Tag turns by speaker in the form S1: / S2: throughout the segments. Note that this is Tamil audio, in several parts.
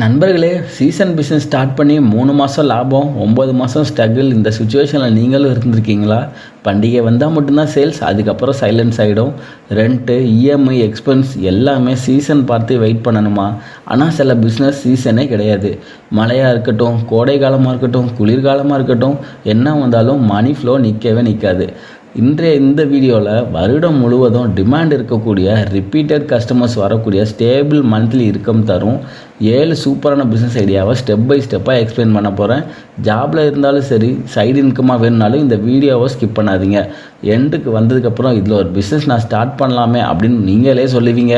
S1: நண்பர்களே சீசன் பிஸ்னஸ் ஸ்டார்ட் பண்ணி மூணு மாதம் லாபம் ஒம்பது மாதம் ஸ்ட்ரகிள் இந்த சுச்சுவேஷனில் நீங்களும் இருந்திருக்கீங்களா? பண்டிகை வந்தால் மட்டும்தான் சேல்ஸ் அதுக்கப்புறம் சைலன்ஸ் ஆகிடும் ரெண்ட்டு இஎம்ஐ எக்ஸ்பென்ஸ் எல்லாமே சீசன் பார்த்து வெயிட் பண்ணணுமா? ஆனால் சில பிஸ்னஸ் சீசனே கிடையாது. மழையாக இருக்கட்டும் கோடை காலமாக இருக்கட்டும் குளிர்காலமாக இருக்கட்டும் என்ன வந்தாலும் மணி ஃப்ளோ நிற்கவே நிற்காது இன்றைய இந்த வீடியோவில் வருடம் முழுவதும் டிமாண்ட் இருக்கக்கூடிய ரிப்பீட்டட் கஸ்டமர்ஸ் வரக்கூடிய ஸ்டேபிள் மந்த்லி இன்கம் தரும். ஏழு சூப்பரான பிஸ்னஸ் ஐடியாவை ஸ்டெப் பை ஸ்டெப்பாக எக்ஸ்பிளைன் பண்ண போகிறேன் ஜாபில் இருந்தாலும் சரி சைடு இன்கமாக வேணுனாலும் இந்த வீடியோவை ஸ்கிப் பண்ணாதீங்க. எண்டுக்கு வந்ததுக்கப்புறம் இதில் ஒரு பிஸ்னஸ் நான் ஸ்டார்ட் பண்ணலாமே அப்படின்னு நீங்களே சொல்லுவீங்க.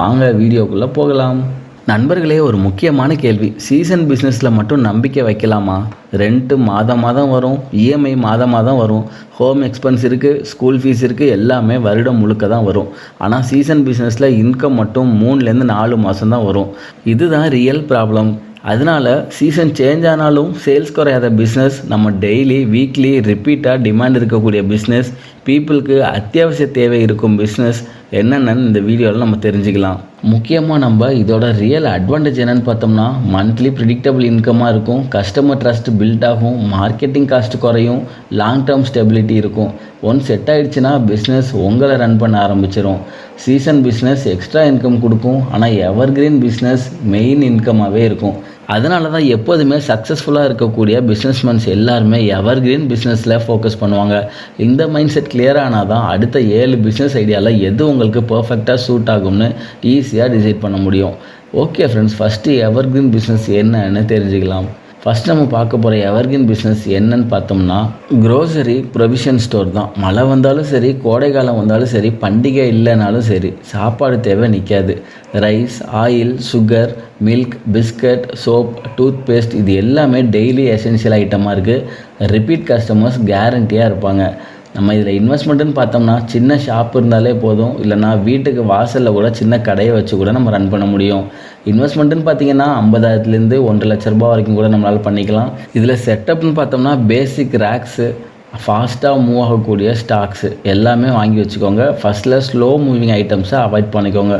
S1: வாங்க வீடியோக்குள்ளே போகலாம். நண்பர்களே ஒரு முக்கியமான கேள்வி. சீசன் பிஸ்னஸில் மட்டும் நம்பிக்கை வைக்கலாமா? ரெண்ட்டு மாதம் மாதம் வரும் இஎம்ஐ மாதம் மாதம் வரும். ஹோம் எக்ஸ்பென்ஸ் இருக்குது ஸ்கூல் ஃபீஸ் இருக்குது எல்லாமே வருடம் முழுக்க தான் வரும். ஆனால் சீசன் பிஸ்னஸில் இன்கம் மட்டும் மூணுலேருந்து நாலு மாதம் தான் வரும். இதுதான் ரியல் ப்ராப்ளம் அதனால சீசன் சேஞ்ச் ஆனாலும் சேல்ஸ் குறையாத பிஸ்னஸ் நம்ம டெய்லி வீக்லி ரிப்பீட்டாக டிமாண்ட் இருக்கக்கூடிய பிஸ்னஸ் பீப்புளுக்கு அத்தியாவசிய தேவை இருக்கும் பிஸ்னஸ் என்னென்னு இந்த வீடியோவில் நம்ம தெரிஞ்சுக்கலாம். முக்கியமாக நம்ம இதோட ரியல் அட்வான்டேஜ் என்னென்னு பார்த்தோம்னா மந்த்லி ப்ரிடிக்டபிள் இன்கமாக இருக்கும் கஸ்டமர் ட்ரஸ்ட் பில்ட் ஆகும் மார்க்கெட்டிங் காஸ்ட் குறையும் லாங் டேர்ம் ஸ்டெபிலிட்டி இருக்கும். ஒன் செட் ஆகிடுச்சுன்னா பிஸ்னஸ் உங்களை ரன் பண்ண ஆரம்பிச்சிடும் சீசன் பிஸ்னஸ் எக்ஸ்ட்ரா இன்கம் கொடுக்கும் ஆனால் எவர்கிரீன் பிஸ்னஸ் மெயின் இன்கமாகவே இருக்கும். அதனால தான் எப்போதுமே சக்ஸஸ்ஃபுல்லாக இருக்கக்கூடிய பிஸ்னஸ்மேன்ஸ் எல்லாருமே எவர்கிரீன் பிஸ்னஸில் ஃபோக்கஸ் பண்ணுவாங்க. இந்த மைண்ட் செட் கிளியர் ஆனால் தான் அடுத்த ஏழு பிஸ்னஸ் ஐடியாவில் எது உங்களுக்கு பர்ஃபெக்டாக சூட் ஆகும்னு ஈஸியாக டிசைட் பண்ண முடியும். Okay friends first evergreen business என்னன்னு தெரிஞ்சுக்கலாம். ஃபஸ்ட் நம்ம பார்க்க போகிற எவர்கின் பிஸ்னஸ் என்னன்னு பார்த்தோம்னா க்ரோசரி ப்ரொவிஷன் ஸ்டோர் தான். மழை வந்தாலும் சரி கோடை காலம் வந்தாலும் சரி பண்டிகை இல்லைனாலும் சரி சாப்பாடு தேவை நிற்காது rice oil sugar milk biscuit soap toothpaste இது எல்லாமே டெய்லி எசென்ஷியல் ஐட்டமாக இருக்குது ரிப்பீட் கஸ்டமர்ஸ் கேரண்டியாக இருப்பாங்க. நம்ம இதில் இன்வெஸ்ட்மெண்ட்டுன்னு பார்த்தோம்னா சின்ன ஷாப் இருந்தாலே போதும். இல்லைனா வீட்டுக்கு வாசலில் கூட சின்ன கடையை வச்சு கூட நம்ம ரன் பண்ண முடியும். இன்வெஸ்ட்மெண்ட்டுன்னு பார்த்தீங்கன்னா ஐம்பதாயிரத்துலேருந்து ஒன்றரை லட்ச ரூபா வரைக்கும் கூட நம்மளால் பண்ணிக்கலாம். இதில் செட்டப்னு பார்த்தோம்னா பேசிக் ரேக்ஸு ஃபாஸ்ட்டாக மூவ் ஆகக்கூடிய ஸ்டாக்ஸு எல்லாமே வாங்கி வச்சுக்கோங்க. ஃபஸ்ட்டில் ஸ்லோ மூவிங் ஐட்டம்ஸை அவாய்ட் பண்ணிக்கோங்க.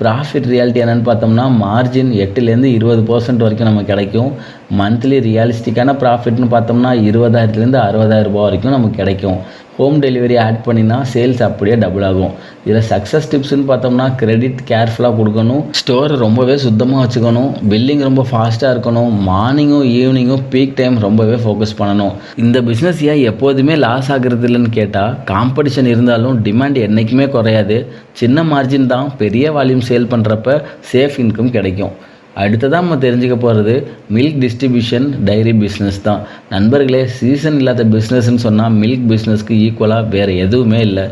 S1: ப்ராஃபிட் ரியாலிட்டி என்னென்னு பார்த்தோம்னா மார்ஜின் எட்டுலேருந்து இருபது பர்சன்ட் வரைக்கும் நமக்கு கிடைக்கும். மந்த்லி ரியலிஸ்டிக்கான ப்ராஃபிட்னு பார்த்தோம்னா இருபதாயிரத்துலேருந்து அறுபதாயிரம் ரூபா வரைக்கும் நமக்கு கிடைக்கும். ஹோம் டெலிவரி ஆட் பண்ணினா சேல்ஸ் அப்படியே டபுள் ஆகும். இதில் சக்ஸஸ் டிப்ஸ்னு பார்த்தோம்னா கிரெடிட் கேர்ஃபுல்லாக கொடுக்கணும். ஸ்டோர் ரொம்பவே சுத்தமாக வச்சுக்கணும். பில்லிங் ரொம்ப ஃபாஸ்ட்டாக இருக்கணும். மார்னிங்கும் ஈவினிங்கும் பீக் டைம் ரொம்பவே ஃபோக்கஸ் பண்ணணும். இந்த பிஸ்னஸ் ஏன் எப்போதுமே லாஸ் ஆகுறது இல்லைன்னு கேட்டால் காம்படிஷன் இருந்தாலும் டிமாண்ட் என்றைக்குமே குறையாது. சின்ன மார்ஜின் தான் பெரிய வால்யூம் சேல் பண்ணுறப்ப சேஃப் இன்கம் கிடைக்கும். அடுத்ததாக நம்ம தெரிஞ்சுக்க போகிறது மில்க் டிஸ்ட்ரிபியூஷன் டைரி பிஸ்னஸ் தான். நண்பர்களே சீசன் இல்லாத பிஸ்னஸ்ன்னு சொன்னால் மில்க் பிஸ்னஸ்க்கு ஈக்குவலாக வேறு எதுவுமே இல்லை.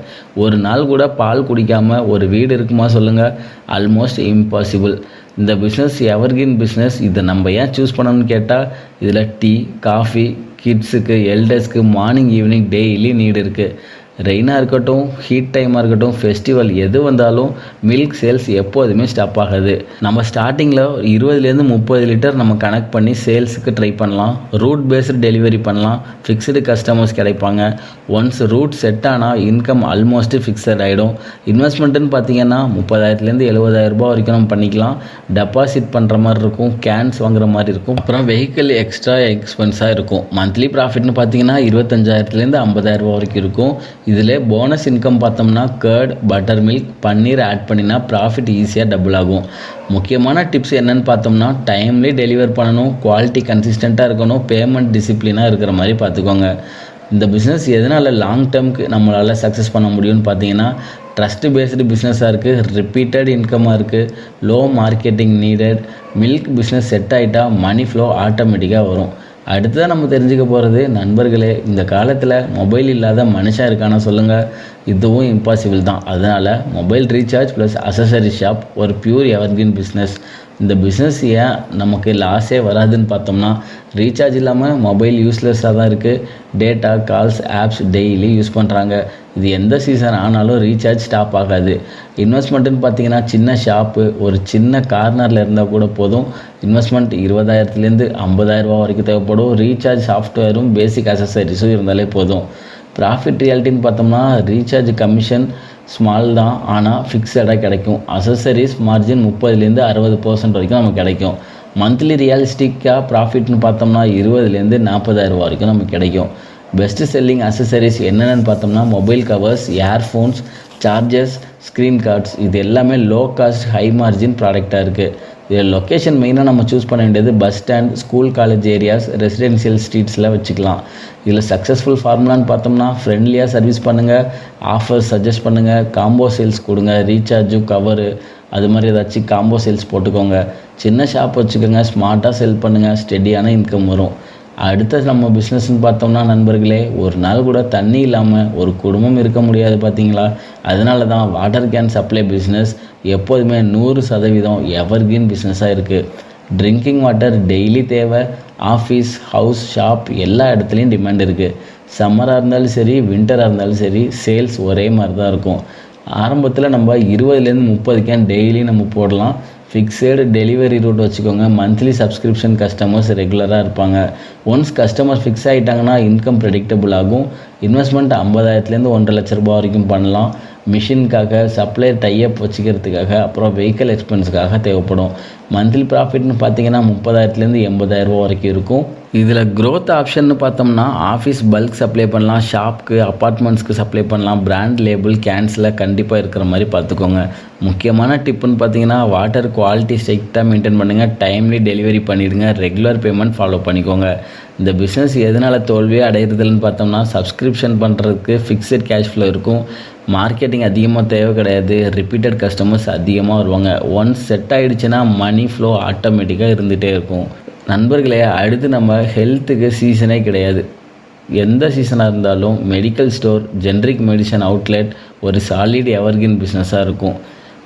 S1: ஒரு நாள் கூட பால் குடிக்காமல் ஒரு வீடு இருக்குமா சொல்லுங்கள் ஆல்மோஸ்ட் இம்பாசிபிள் இந்த பிஸ்னஸ் எவர்கின் பிஸ்னஸ் இதை நம்ம ஏன் சூஸ் பண்ணணும்னு கேட்டால் இதில் டீ காஃபி கிட்ஸுக்கு எல்டர்ஸ்க்கு மார்னிங் ஈவினிங் டெய்லி நீடு இருக்குது ரெயினாக இருக்கட்டும் ஹீட் டைமாக இருக்கட்டும் ஃபெஸ்டிவல் எது வந்தாலும் மில்க் சேல்ஸ் எப்போதுமே ஸ்டாப் ஆகாது. நம்ம ஸ்டார்டிங்கில் இருபதுலேருந்து முப்பது லிட்டர் நம்ம கனெக்ட் பண்ணி சேல்ஸுக்கு ட்ரை பண்ணலாம். ரூட் பேஸ்டு டெலிவரி பண்ணலாம். ஃபிக்ஸ்டு கஸ்டமர்ஸ் கிடைப்பாங்க. ஒன்ஸ் ரூட் செட் ஆனால் இன்கம் ஆல்மோஸ்ட் ஃபிக்ஸட் ஆகிடும் இன்வெஸ்ட்மெண்ட்டுன்னு பார்த்தீங்கன்னா முப்பதாயிரத்துலேருந்து எழுபதாயிரம் ரூபாய் வரைக்கும் நம்ம பண்ணிக்கலாம். டெபாசிட் பண்ணுற மாதிரி இருக்கும். கேன்ஸ் வாங்குற மாதிரி இருக்கும். அப்புறம் வெஹிக்கிள் எக்ஸ்ட்ரா எக்ஸ்பென்ஸாக இருக்கும். மந்த்லி ப்ராஃபிட்னு பார்த்தீங்கன்னா இருபத்தஞ்சாயிரத்துலேருந்து ஐம்பதாயிரம் ரூபா வரைக்கும் இருக்கும். இதில் போனஸ் இன்கம் பார்த்தோம்னா curd butter milk paneer add பண்ணினா ப்ராஃபிட் ஈஸியாக டபுள் ஆகும். முக்கியமான டிப்ஸ் என்னென்னு பார்த்தோம்னா டைம்லி டெலிவர் பண்ணணும் குவாலிட்டி கன்சிஸ்டண்ட்டாக இருக்கணும் பேமெண்ட் டிசிப்ளினாக இருக்கிற மாதிரி பார்த்துக்கோங்க. இந்த பிஸ்னஸ் எதனால் லாங் டேர்முக்கு நம்மளால் சக்ஸஸ் பண்ண முடியும்னு பார்த்தீங்கன்னா ட்ரஸ்ட் பேஸ்டு பிஸ்னஸாக இருக்குது ரிப்பீட்டட் இன்கமாக இருக்குது low marketing needed milk business set ஆகிட்டா மணி ஃப்ளோ ஆட்டோமேட்டிக்காக வரும். அடுத்ததாக நம்ம தெரிஞ்சுக்க போகிறது நண்பர்களே இந்த காலத்தில் மொபைல் இல்லாத மனுஷன் இருக்கானா சொல்லுங்கள் இதுவும் இம்பாசிபிள் தான். அதனால் mobile recharge plus accessory shop ஒரு பியூர் எவர்கிரீன் பிஸ்னஸ் இந்த பிஸ்னஸ் ஏன் நமக்கு லாஸே வராதுன்னு பார்த்தோம்னா ரீசார்ஜ் இல்லாமல் மொபைல் யூஸ்லெஸ்ஸாக தான் இருக்குது data calls apps daily use பண்ணுறாங்க இது எந்த சீசன் ஆனாலும் ரீசார்ஜ் ஸ்டாப் ஆகாது. இன்வெஸ்ட்மெண்ட்டுன்னு பார்த்தீங்கன்னா சின்ன ஷாப்பு ஒரு சின்ன கார்னரில் இருந்தால் கூட போதும். இன்வெஸ்ட்மெண்ட் இருபதாயிரத்துலேருந்து ஐம்பதாயிரரூபா வரைக்கும் தேவைப்படும். ரீசார்ஜ் சாஃப்ட்வேரும் பேசிக் அசசரிஸும் இருந்தாலே போதும். ப்ராஃபிட் ரியாலிட்டின்னு பார்த்தோம்னா ரீசார்ஜ் கமிஷன் ஸ்மால் தான் ஆனால் ஃபிக்ஸடாக கிடைக்கும். அசசரிஸ் மார்ஜின் முப்பதுலேருந்து அறுபது பர்சன்ட் வரைக்கும் நமக்கு கிடைக்கும். மந்த்லி ரியலிஸ்டிக்காக ப்ராஃபிட்னு பார்த்தோம்னா இருபதுலேருந்து நாற்பதாயிரம் ரூபா வரைக்கும் நமக்கு கிடைக்கும். பெஸ்ட் செல்லிங் அசசரிஸ் என்னென்னு பார்த்தோம்னா mobile covers earphones chargers screen guards இது எல்லாமே லோ காஸ்ட் ஹை மார்ஜின் ப்ராடக்டாக இருக்குது இதில் லொக்கேஷன் மெயினாக நம்ம சூஸ் பண்ண வேண்டியது bus stand school college areas residential ஸ்ட்ரீட்ஸில் வச்சுக்கலாம். இதில் சக்ஸஸ்ஃபுல் ஃபார்முலான்னு பார்த்தோம்னா ஃப்ரெண்ட்லியாக சர்வீஸ் பண்ணுங்கள் ஆஃபர்ஸ் சஜஸ்ட் பண்ணுங்கள் காம்போ சேல்ஸ் கொடுங்க ரீசார்ஜு கவரு அது மாதிரி ஏதாச்சும் காம்போ சேல்ஸ் போட்டுக்கோங்க. சின்ன ஷாப் வச்சுக்கோங்க ஸ்மார்ட்டாக செல் பண்ணுங்கள் ஸ்டெடியான இன்கம் வரும். அடுத்த நம்ம பிஸ்னஸ்ன்னு பார்த்தோம்னா நண்பர்களே ஒரு நாள் கூட தண்ணி இல்லாமல் ஒரு குடும்பம் இருக்க முடியாது பார்த்தீங்களா? அதனால தான் வாட்டர் கேன் சப்ளை பிஸ்னஸ் எப்போதுமே நூறு சதவீதம் எவர்கிரீன் பிஸ்னஸாக இருக்குது ட்ரிங்கிங் வாட்டர் டெய்லி தேவை ஆஃபீஸ் ஹவுஸ் ஷாப் எல்லா இடத்துலையும் டிமாண்ட் இருக்குது சம்மராக இருந்தாலும் சரி வின்டராக இருந்தாலும் சரி சேல்ஸ் ஒரே மாதிரி தான் இருக்கும். ஆரம்பத்தில் நம்ம இருபதுலேருந்து முப்பது கேன் டெய்லி நம்ம போடலாம். ஃபிக்ஸடு டெலிவரி ரூட் வச்சுக்கோங்க. மந்த்லி சப்ஸ்கிரிப்ஷன் கஸ்டமர்ஸ் ரெகுலராக இருப்பாங்க. ஒன்ஸ் கஸ்டமர் ஃபிக்ஸ் ஆகிட்டாங்கன்னா இன்கம் ப்ரெடிக்டபுள் ஆகும். இன்வெஸ்ட்மெண்ட் ஐம்பதாயிரத்துலேருந்து ஒன்றரை லட்ச ரூபா வரைக்கும் பண்ணலாம். மிஷினுக்காக சப்ளை டையப் வச்சுக்கிறதுக்காக அப்புறம் வெஹிக்கல் எக்ஸ்பென்ஸுக்காக தேவைப்படும். மந்த்லி ப்ராஃபிட்னு பார்த்தீங்கன்னா முப்பதாயிரத்துலேருந்து எண்பதாயிரரூபா வரைக்கும் இருக்கும். இதில் க்ரோத் ஆப்ஷன்னு பார்த்தோம்னா ஆஃபீஸ் பல்க் சப்ளை பண்ணலாம் ஷாப்க்கு அப்பார்ட்மெண்ட்ஸ்க்கு சப்ளை பண்ணலாம் பிராண்ட் லேபிள் கேன்ஸில் கண்டிப்பாக இருக்கிற மாதிரி பார்த்துக்கோங்க. முக்கியமான டிப்புன்னு பார்த்தீங்கன்னா வாட்டர் குவாலிட்டி ஸ்ட்ரிக்டாக மெயின்டைன் பண்ணுங்கள் டைம்லி டெலிவரி பண்ணிவிடுங்க ரெகுலர் பேமெண்ட் ஃபாலோ பண்ணிக்கோங்க. இந்த பிஸ்னஸ் எதனால் தோல்வியே அடையிறதுலன்னு பார்த்தோம்னா சப்ஸ்கிரிப்ஷன் பண்ணுறதுக்கு ஃபிக்ஸட் கேஷ் ஃப்ளோ இருக்கும். மார்க்கெட்டிங் அதிகமாக தேவை கிடையாது. ரிப்பீட்டட் கஸ்டமர்ஸ் அதிகமாக வருவாங்க. ஒன்ஸ் செட் ஆகிடுச்சுன்னா மணி ஃப்ளோ ஆட்டோமேட்டிக்காக இருந்துகிட்டே இருக்கும். நண்பர்களே அடுத்து நம்ம ஹெல்த்துக்கு சீசனே கிடையாது. எந்த சீசனாக இருந்தாலும் medical store generic medicine outlet ஒரு சாலிட் எவர்கின் பிஸ்னஸாக இருக்கும்.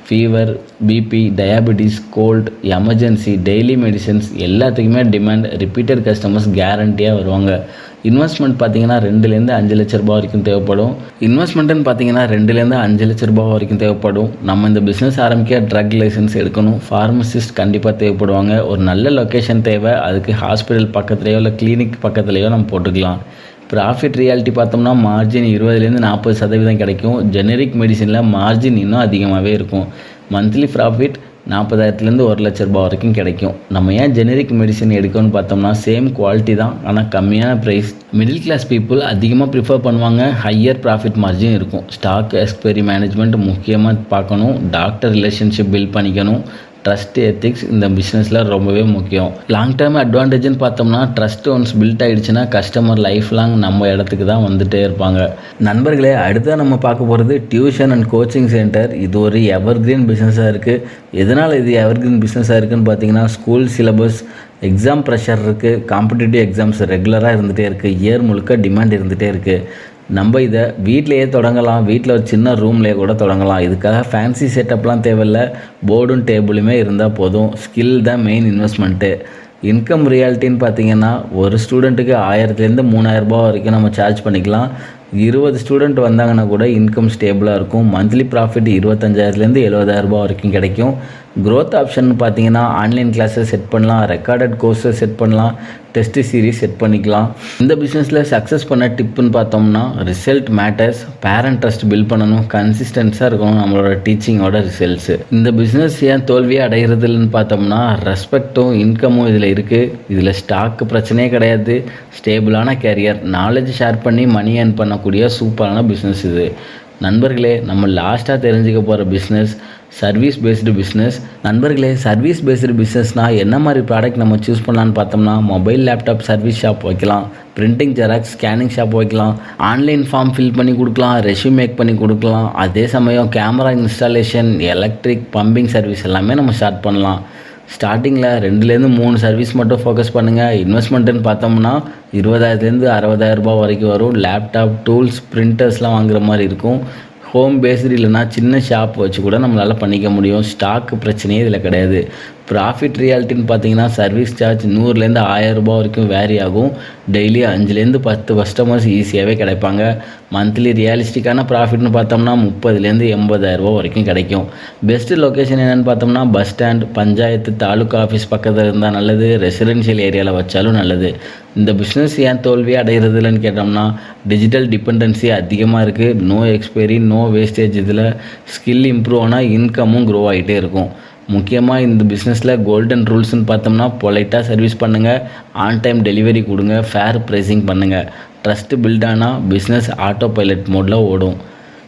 S1: Fever BP diabetes cold emergency daily medicines எல்லாத்துக்குமே டிமாண்ட் ரிப்பீட்டட் கஸ்டமர்ஸ் கேரண்டியாக வருவாங்க. இன்வெஸ்ட்மெண்ட் பார்த்தீங்கன்னா ரெண்டுலேருந்து அஞ்சு லட்ச ரூபாய் வரைக்கும் தேவைப்படும். இன்வெஸ்ட்மெண்ட்டுன்னு பார்த்தீங்கன்னா ரெண்டுலேருந்து அஞ்சு லட்ச ரூபா வரைக்கும் தேவைப்படும். நம்ம இந்த பிஸ்னஸ் ஆரம்பிக்க ட்ரக் லைசன்ஸ் எடுக்கணும். ஃபார்மசிஸ்ட் கண்டிப்பாக தேவைப்படுவாங்க. ஒரு நல்ல லொக்கேஷன் தேவை. அதுக்கு ஹாஸ்பிட்டல் பக்கத்துலேயோ இல்லை கிளினிக் பக்கத்துலேயோ நம்ம போட்டுக்கலாம். ப்ராஃபிட் ரியாலிட்டி பார்த்தோம்னா மார்ஜின் இருபதுலேருந்து நாற்பது சதவீதம் கிடைக்கும். ஜெனரிக் மெடிசனில் மார்ஜின் இன்னும் அதிகமாகவே இருக்கும். மந்த்லி ப்ராஃபிட் நாற்பதாயிரத்துலேருந்து ஒரு லட்ச ரூபாய் வரைக்கும் கிடைக்கும். நம்ம ஏன் ஜெனரிக் மெடிசன் எடுக்கணும்னு பார்த்தோம்னா சேம் குவாலிட்டி தான். ஆனால் கம்மியான ப்ரைஸ் மிடில் கிளாஸ் பீப்புள் அதிகமாக ப்ரிஃபர் பண்ணுவாங்க. ஹையர் ப்ராஃபிட் மார்ஜின் இருக்கும். ஸ்டாக் எக்ஸ்பைரி மேனேஜ்மெண்ட் முக்கியமாக பார்க்கணும். டாக்டர் ரிலேஷன்ஷிப் பில்ட் பண்ணிக்கணும். ட்ரஸ்ட் எத்திக்ஸ் இந்த பிஸ்னஸில் ரொம்பவே முக்கியம். லாங் டேர்ம் அட்வான்டேஜ்னு பார்த்தோம்னா ட்ரஸ்ட் ஒன்ஸ் பில்ட் ஆகிடுச்சுன்னா கஸ்டமர் லைஃப் லாங் நம்ம இடத்துக்கு தான் வந்துகிட்டே இருப்பாங்க. நண்பர்களே அடுத்ததாக நம்ம பார்க்க போகிறது டியூஷன் அண்ட் கோச்சிங் சென்டர் இது ஒரு எவர்கிரீன் பிஸ்னஸாக இருக்குது எதனால் இது எவர்கிரீன் பிஸ்னஸாக இருக்குதுன்னு பார்த்தீங்கன்னா ஸ்கூல் சிலபஸ் எக்ஸாம் ப்ரெஷர் இருக்குது காம்படிட்டிவ் எக்ஸாம்ஸ் ரெகுலராக இருந்துகிட்டே இருக்குது இயர் முழுக்க டிமாண்ட் இருந்துகிட்டே இருக்குது நம்ம இதை வீட்டிலையே தொடங்கலாம். வீட்டில் ஒரு சின்ன ரூம்லேயே கூட தொடங்கலாம். இதுக்காக ஃபேன்சி செட்டப்லாம் தேவையில்ல. போர்டும் டேபிளுமே இருந்தால் போதும். ஸ்கில் தான் மெயின் இன்வெஸ்ட்மெண்ட்டு இன்கம் ரியாலிட்டின்னு பார்த்தீங்கன்னா ஒரு ஸ்டூடெண்ட்டுக்கு ஆயிரத்துலேருந்து மூணாயிரரூபா வரைக்கும் நம்ம சார்ஜ் பண்ணிக்கலாம். இருபது ஸ்டூடெண்ட் வந்தாங்கன்னா கூட இன்கம் ஸ்டேபிளாக இருக்கும். மந்த்லி ப்ராஃபிட் இருபத்தஞ்சாயிரத்துலேருந்து எழுபதாயிரரூபா வரைக்கும் கிடைக்கும். க்ரோத் ஆப்ஷன் பார்த்தீங்கன்னா ஆன்லைன் கிளாஸஸ் செட் பண்ணலாம் ரெக்கார்டட் கோர்ஸஸ் செட் பண்ணலாம் டெஸ்ட் சீரிஸ் செட் பண்ணிக்கலாம். இந்த பிஸ்னஸில் சக்ஸஸ் பண்ண டிப்புன்னு பார்த்தோம்னா result matters parent trust build பண்ணணும் கன்சிஸ்டன்ஸாக இருக்கணும் நம்மளோட டீச்சிங்கோட ரிசல்ட்ஸு இந்த பிஸ்னஸ் ஏன் தோல்வியை அடைகிறதுன்னு பார்த்தோம்னா ரெஸ்பெக்ட்டும் இன்கமும் இதில் இருக்குது இதில் ஸ்டாக்கு பிரச்சனையே கிடையாது. ஸ்டேபிளான கேரியர் நாலேஜ் ஷேர் பண்ணி மணி ஏர்ன் பண்ணக்கூடிய சூப்பரான பிஸ்னஸ் இது. நண்பர்களே நம்ம லாஸ்ட்டாக தெரிஞ்சுக்க போகிற பிஸ்னஸ் சர்வீஸ் பேஸ்டு பிஸ்னஸ் நண்பர்களே சர்வீஸ் பேஸ்டு பிஸ்னஸ்னால் என்ன மாதிரி ப்ராடக்ட் நம்ம சூஸ் பண்ணலான்னு பார்த்தோம்னா மொபைல் லேப்டாப் சர்வீஸ் ஷாப் வைக்கலாம். பிரிண்டிங் ஜெராக்ஸ் ஸ்கேனிங் ஷாப் வைக்கலாம். ஆன்லைன் ஃபார்ம் ஃபில் பண்ணி கொடுக்கலாம் ரெஷ்யூம் மேக் பண்ணி கொடுக்கலாம். அதே சமயம் camera installation electric pumping service எல்லாமே நம்ம ஸ்டார்ட் பண்ணலாம். ஸ்டார்டிங்கில் ரெண்டுலேருந்து மூணு சர்வீஸ் மட்டும் ஃபோக்கஸ் பண்ணுங்கள் இன்வெஸ்ட்மெண்ட்டுன்னு பார்த்தோம்னா இருபதாயிரத்துலேருந்து அறுபதாயிரம் ரூபாய் வரைக்கும் வரும். லேப்டாப் டூல்ஸ் பிரிண்டர்ஸ்லாம் வாங்குற மாதிரி இருக்கும். ஹோம் பேஸ்டு இல்லைனா சின்ன ஷாப் வச்சு கூட நம்மளால் பண்ணிக்க முடியும். ஸ்டாக்கு பிரச்சனையே இதில் கிடையாது. ப்ராஃபிட் ரியாலிட்டின்னு பார்த்தீங்கன்னா சர்வீஸ் சார்ஜ் நூறுலேருந்து ஆயரரூபா வரைக்கும் வேரி ஆகும். டெய்லி அஞ்சுலேருந்து பத்து கஸ்டமர்ஸ் ஈஸியாகவே கிடைப்பாங்க. மந்த்லி ரியலிஸ்டிக்கான ப்ராஃபிட்னு பார்த்தோம்னா முப்பதுலேருந்து எண்பதாயிரரூபா வரைக்கும் கிடைக்கும். பெஸ்ட்டு லொக்கேஷன் என்னென்னு பார்த்தோம்னா bus stand panchayat taluka office பக்கத்தில் இருந்தால் நல்லது. ரெசிடென்ஷியல் ஏரியாவில் வச்சாலும் நல்லது. இந்த பிஸ்னஸ் ஏன் தோல்வி அடைகிறதுலன்னு கேட்டோம்னா டிஜிட்டல் டிபெண்டன்சி அதிகமாக இருக்குது நோ எக்ஸ்பைரி நோ வேஸ்டேஜ் இதில் ஸ்கில் இம்ப்ரூவ் ஆனால் இன்கமும் க்ரோ ஆகிட்டே இருக்கும். முக்கியமாக இந்த பிஸ்னஸில் கோல்டன் ரூல்ஸ்னு பார்த்தோம்னா பொலைட்டாக சர்வீஸ் பண்ணுங்கள் ஆன் டைம் டெலிவரி கொடுங்க ஃபேர் ப்ரைஸிங் பண்ணுங்கள் ட்ரஸ்ட்டு பில்ட் ஆனால் பிஸ்னஸ் ஆட்டோ பைலட் மோடில் ஓடும்.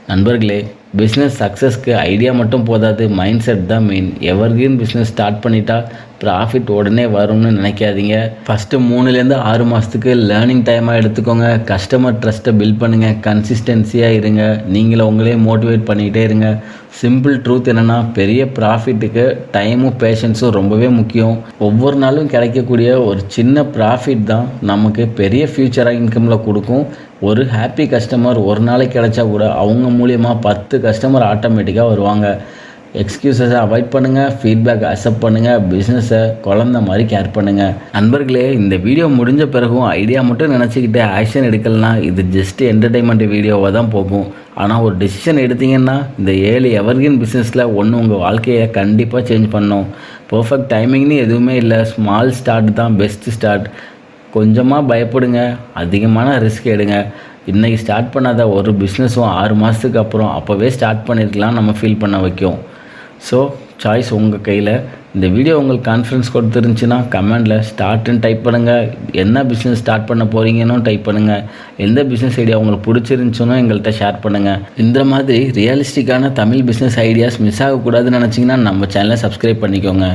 S1: நண்பர்களே பிஸ்னஸ் சக்ஸஸ்க்கு ஐடியா மட்டும் போதாது மைண்ட் செட் தான் மெயின் எவர்கிரீன் பிஸ்னஸ் ஸ்டார்ட் பண்ணிட்டா ப்ராஃபிட் உடனே வரும்னு நினைக்காதீங்க. ஃபஸ்ட்டு மூணுலேருந்து ஆறு மாதத்துக்கு லேர்னிங் டைமாக எடுத்துக்கோங்க. கஸ்டமர் ட்ரஸ்ட்டை பில்ட் பண்ணுங்கள் கன்சிஸ்டன்சியாக இருங்க. நீங்களே உங்களே மோட்டிவேட் பண்ணிக்கிட்டே இருங்க. சிம்பிள் ட்ரூத் என்னென்னா பெரிய ப்ராஃபிட்டுக்கு டைமும் பேஷன்ஸும் ரொம்பவே முக்கியம். ஒவ்வொரு நாளும் கிடைக்கக்கூடிய ஒரு சின்ன ப்ராஃபிட் தான் நமக்கு பெரிய ஃப்யூச்சராக இன்கமில் கொடுக்கும். ஒரு ஹாப்பி கஸ்டமர் ஒரு நாளைக்கு கிடைச்சா கூட அவங்க மூலியமாக பத்து கஸ்டமர் ஆட்டோமேட்டிக்காக வருவாங்க. எக்ஸ்கியூசஸை அவாய்ட் பண்ணுங்கள் ஃபீட்பேக் அக்செப்ட் பண்ணுங்கள் பிஸ்னஸை குழந்த மாதிரி கேர் பண்ணுங்கள் நண்பர்களே இந்த வீடியோ முடிஞ்ச பிறகும் ஐடியா மட்டும் நினச்சிக்கிட்டு ஆக்ஷன் எடுக்கலனா இது ஜஸ்ட் என்டர்டைன்மெண்ட் வீடியோவாக தான் போகும். ஆனால் ஒரு டெசிஷன் எடுத்தீங்கன்னா இந்த ஏழு எவர்கின் பிஸ்னஸில் ஒன்று உங்கள் வாழ்க்கையை கண்டிப்பாக சேஞ்ச் பண்ணும். பர்ஃபெக்ட் டைமிங்னு எதுவுமே இல்லை. ஸ்மால் ஸ்டார்ட் தான் பெஸ்ட் ஸ்டார்ட் கொஞ்சமாக பயப்படுங்க அதிகமான ரிஸ்க் எடுங்க. இன்றைக்கி ஸ்டார்ட் பண்ணாத ஒரு பிஸ்னஸும் ஆறு மாதத்துக்கு அப்புறம் அப்போவே ஸ்டார்ட் பண்ணியிருக்கலாம் நம்ம ஃபீல் பண்ண வைக்கும். ஸோ சாய்ஸ் உங்கள் கையில். இந்த வீடியோ உங்களுக்கு கான்ஃபிடன்ஸ் கொடுத்துருந்துச்சுன்னா கமெண்டில் ஸ்டார்ட்டுன்னு டைப் பண்ணுங்கள் என்ன பிஸ்னஸ் ஸ்டார்ட் பண்ண போகிறீங்கன்னு டைப் பண்ணுங்கள் எந்த பிஸ்னஸ் ஐடியா உங்களுக்கு பிடிச்சிருந்துச்சுன்னு எங்கள்கிட்ட ஷேர் பண்ணுங்கள் இந்த மாதிரி ரியலிஸ்டிக்கான தமிழ் பிஸ்னஸ் ஐடியாஸ் மிஸ் ஆகக்கூடாதுன்னு நினச்சிங்கன்னா நம்ம சேனலை சப்ஸ்கிரைப் பண்ணிக்கோங்க.